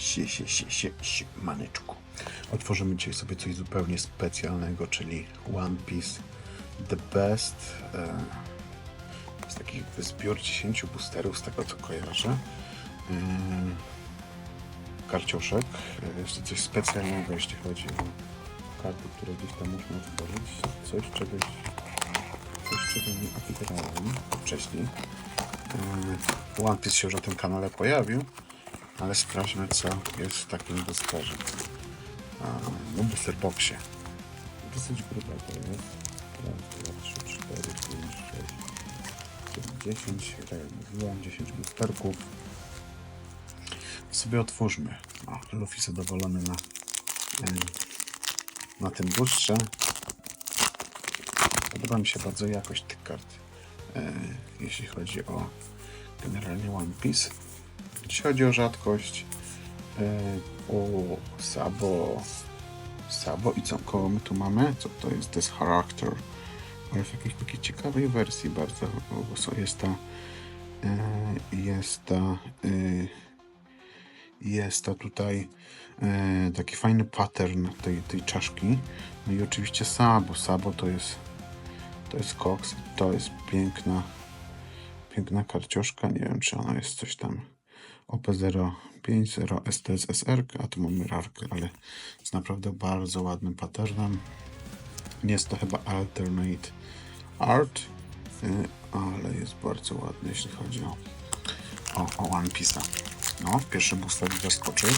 Sie, sie, sie, sie, sie, maneczku. Otworzymy dzisiaj sobie coś zupełnie specjalnego, czyli One Piece The Best. E, jest taki zbiór 10 boosterów, z tego co kojarzę. Ym, Karcioszek. E, Jeszcze coś specjalnego, jeśli chodzi o karty, które gdzieś tam można otworzyć. Coś, czegoś, coś czego nie otwierałem wcześniej. Ym, One Piece się już na tym kanale pojawił, ale sprawdźmy co jest w takim boosterze. A, No booster boxie. Dosyć gruba to jest. Raz, dwa, trzy, cztery, pięć, sześć, siedem, dziesięć. Tak jak mówiłem, 10 boosterków. Sobie otwórzmy. O, Luffy zadowolony na, na tym boostrze. Podoba mi się bardzo jakość tych kart, e, jeśli chodzi o generalnie One Piece. Jeśli chodzi o rzadkość, e, o Sabo, Sabo i co koło my tu mamy? Co to jest? To jest Character. Ale w jakiejś takiej ciekawej wersji bardzo, bo jest ta e, jest ta e, jest ta tutaj e, taki fajny pattern tej, tej czaszki. No i oczywiście Sabo. Sabo to jest to jest koks. To jest piękna piękna karcioszka. Nie wiem, czy ona jest coś tam OP050 STS SR, a tu mamy rarkę, ale jest naprawdę bardzo ładnym patternem. Jest to chyba alternate art, y, ale jest bardzo ładny, jeśli chodzi o, o, o One Piece'a. No, pierwszy booster zaskoczył.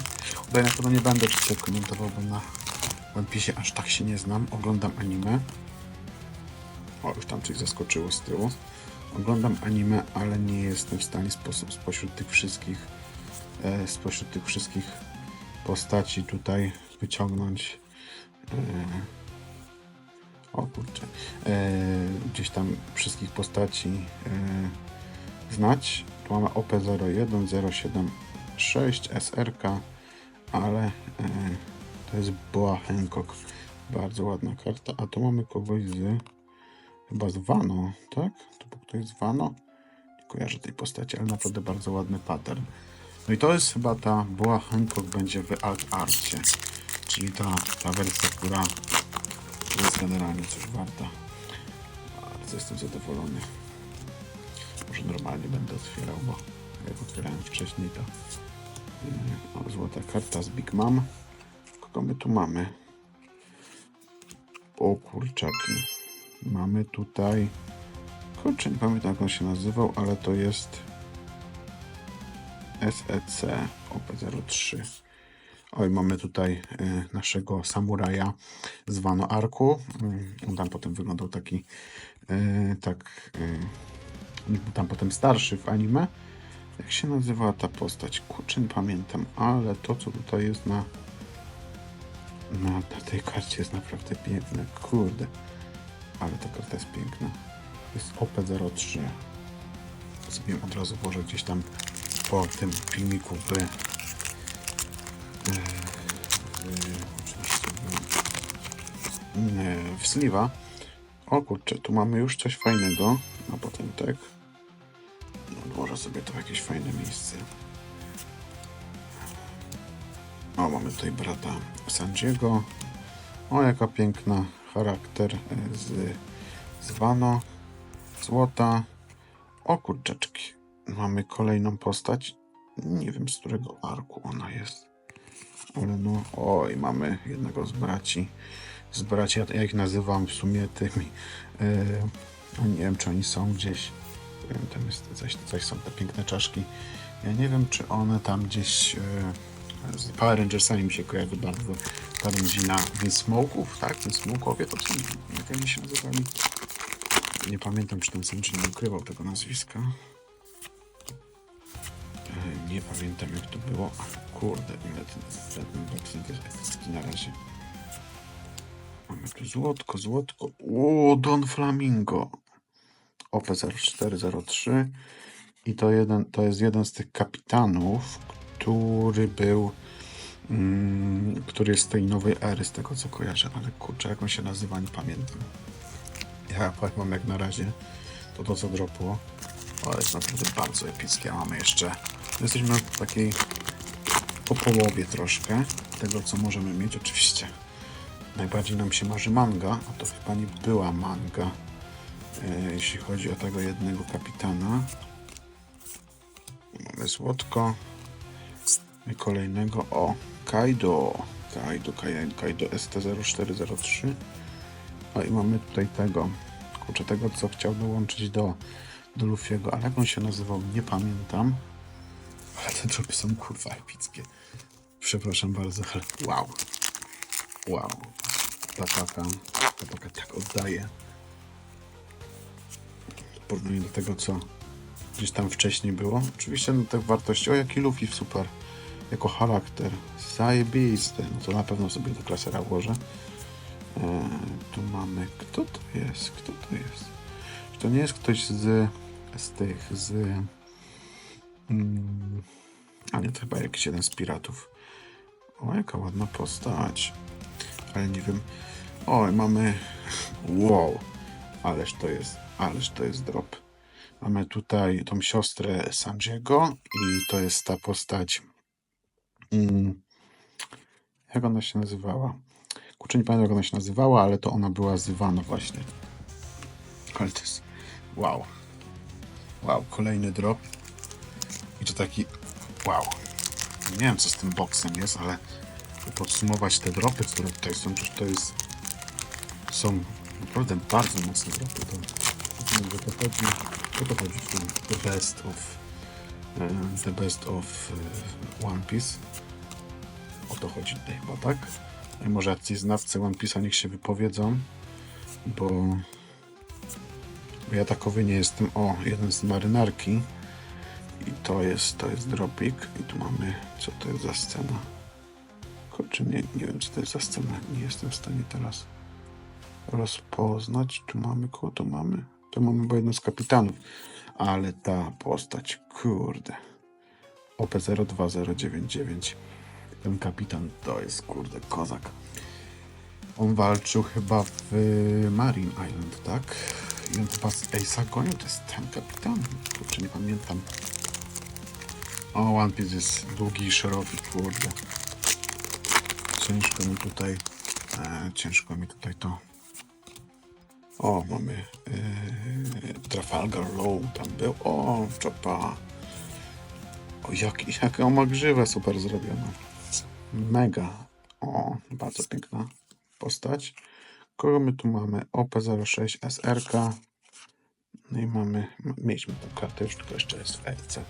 Tutaj na pewno nie będę dzisiaj komentował, bo na One Piece aż tak się nie znam. Oglądam anime. O, już tam coś zaskoczyło z tyłu. Oglądam anime, ale nie jestem w stanie sposób spośród tych wszystkich e, spośród tych wszystkich postaci tutaj wyciągnąć e, o kurczę e, gdzieś tam wszystkich postaci e, znać. Tu mamy OP01, 076, SRK, ale e, to jest Boa Hancock. Bardzo ładna karta. A tu mamy kogoś z chyba z Wano, tak? To był ktoś z Wano? Nie kojarzę tej postaci, ale naprawdę bardzo ładny pattern. No i to jest chyba ta Boa Hancock będzie w Alt Arcie, czyli ta, ta wersja, która jest generalnie coś warta. Bardzo jestem zadowolony. Może normalnie będę otwierał, bo jak otwierałem wcześniej, to o, złota karta z Big Mom. Kogo my tu mamy? O kurczaki. Mamy tutaj. Kurczę, nie pamiętam jak on się nazywał, ale to jest SEC OP03. Oj, mamy tutaj e, naszego samuraja z Wano Arku. Mm, On tam potem wyglądał taki e, tak był tam potem starszy w anime. Jak się nazywała ta postać? Kurczę, nie pamiętam, ale to co tutaj jest na na, na tej karcie jest naprawdę piękne. Kurde. Ale ta karta jest piękna. Jest OP03. Sobie od razu włożę gdzieś tam po tym filmiku w, e, e, w sliwa. O kurczę, tu mamy już coś fajnego. A potem tak. Odłożę sobie to w jakieś fajne miejsce. O, mamy tutaj brata Sandziego. O, jaka piękna charakter e, z, z Wano. Złota. O, kurczaczki. Mamy kolejną postać. Nie wiem, z którego arku ona jest. Ale no, oj, mamy jednego z braci. Z braci, ja, ich nazywam w sumie tymi. E, nie wiem, czy oni są gdzieś. Wiem, tam jest coś, coś są te piękne czaszki. Ja nie wiem, czy one tam gdzieś. E, z Power Rangersami mi się kojarzy bardzo ta rodzina Winsmoke'ów, tak? Winsmoke'owie to są, jak oni się nazywali? Nie pamiętam, czy ten Sanji nie ukrywał tego nazwiska. E, Nie pamiętam, jak to było. A, kurde, ile ten, epicki na razie. Mamy tu złotko, złotko. O, Don Flamingo. OP0403. I to, jeden, to jest jeden z tych kapitanów, który był, mm, który jest z tej nowej ery, z tego co kojarzę, ale kurczę, jak on się nazywa, nie pamiętam. Ja wam jak na razie, to to co dropło, ale jest naprawdę bardzo epickie. A mamy jeszcze, jesteśmy w takiej po połowie troszkę tego, co możemy mieć. Oczywiście najbardziej nam się marzy manga, a to chyba nie była manga, e, jeśli chodzi o tego jednego kapitana. Mamy złotko. I kolejnego, o, Kaido. Kaido, Kaido, Kaido ST0403. O i mamy tutaj tego, kurczę, tego co chciał dołączyć do, do Luffy'ego, ale jak on się nazywał, nie pamiętam. Ale te dropy są kurwa epickie. Przepraszam bardzo, ale wow. Wow. Ta paka, ta paka tak oddaje. W porównaniu do tego, co gdzieś tam wcześniej było. Oczywiście no, te wartości, o jaki Luffy super. Jako charakter. Zajebisty. No to na pewno sobie do klasera włożę. E, tu mamy, kto to jest? Kto to jest? Czy to nie jest ktoś z, z tych, z... Mm, a nie, to chyba jakiś jeden z piratów. O, jaka ładna postać. Ale nie wiem. O, mamy... Wow. Ależ to jest, ależ to jest drop. Mamy tutaj tą siostrę Sanjiego i to jest ta postać... Mm, jak ona się nazywała? Kurczę, nie pamiętam jak ona się nazywała, ale to ona była z właśnie. Ale to jest... Wow. Wow, kolejny drop. I to taki... Wow. Nie wiem, co z tym boksem jest, ale podsumować te dropy, które tutaj są, przecież to jest... Są naprawdę bardzo mocne dropy. To, to, to, to to The Best of... e, The Best of e, One Piece. O to chodzi tutaj chyba, tak? I może jacyś znawcy One Piece'a niech się wypowiedzą, bo, ja takowy nie jestem. O, jeden z marynarki. I to jest, to jest dropik. I tu mamy, co to jest za scena. Kurczę, nie, nie wiem, co to jest za scena. Nie jestem w stanie teraz rozpoznać. Tu mamy, kogo tu mamy? To mamy bo jeden z kapitanów. Ale ta postać, kurde. OP02099. Ten kapitan to jest, kurde, kozak. On walczył chyba w Marine Island, tak? I on chyba z Ace'a gonił, to jest ten kapitan. Kurczę, nie pamiętam. O, One Piece jest długi i szeroki, kurde. Ciężko mi tutaj, e, ciężko mi tutaj to. O, mamy e, Trafalgar Law, tam był. O, czopa. O, jak, jaką ma grzywę super zrobioną. Mega. O, bardzo piękna postać. Kogo my tu mamy? OP06 SRK. No i mamy, mieliśmy tą kartę, już tylko jeszcze jest w RC.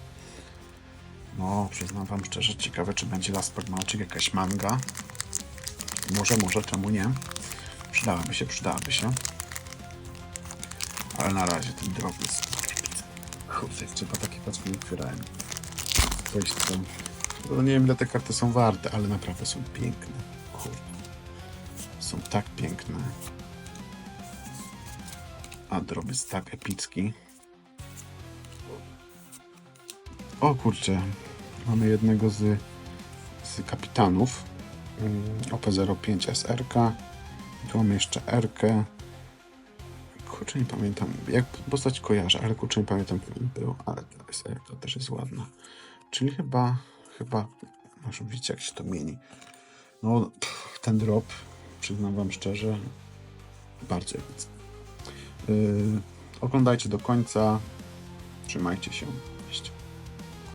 No, przyznam wam szczerze, ciekawe czy będzie Last Pragmatic, jakaś manga. Może, może, czemu nie? Przydałaby się, przydałaby się. Ale na razie ten drop jest... Kurde, trzeba takie paczki nie otwierałem. Wejść tam. No nie wiem ile te karty są warte, ale naprawdę są piękne. Kurde. Są tak piękne. A drop jest tak epicki. O kurczę. Mamy jednego z, z kapitanów. Mm, OP05 SRK. Tu mamy jeszcze RK. Kurczę, nie pamiętam. Jak postać kojarzę, ale kurczę, nie pamiętam, kim był. Ale SRK też jest ładna. Czyli chyba, chyba, może widzicie, jak się to mieni. No, pff, ten drop, przyznam wam szczerze, bardzo epicki. Yy, oglądajcie do końca. Trzymajcie się.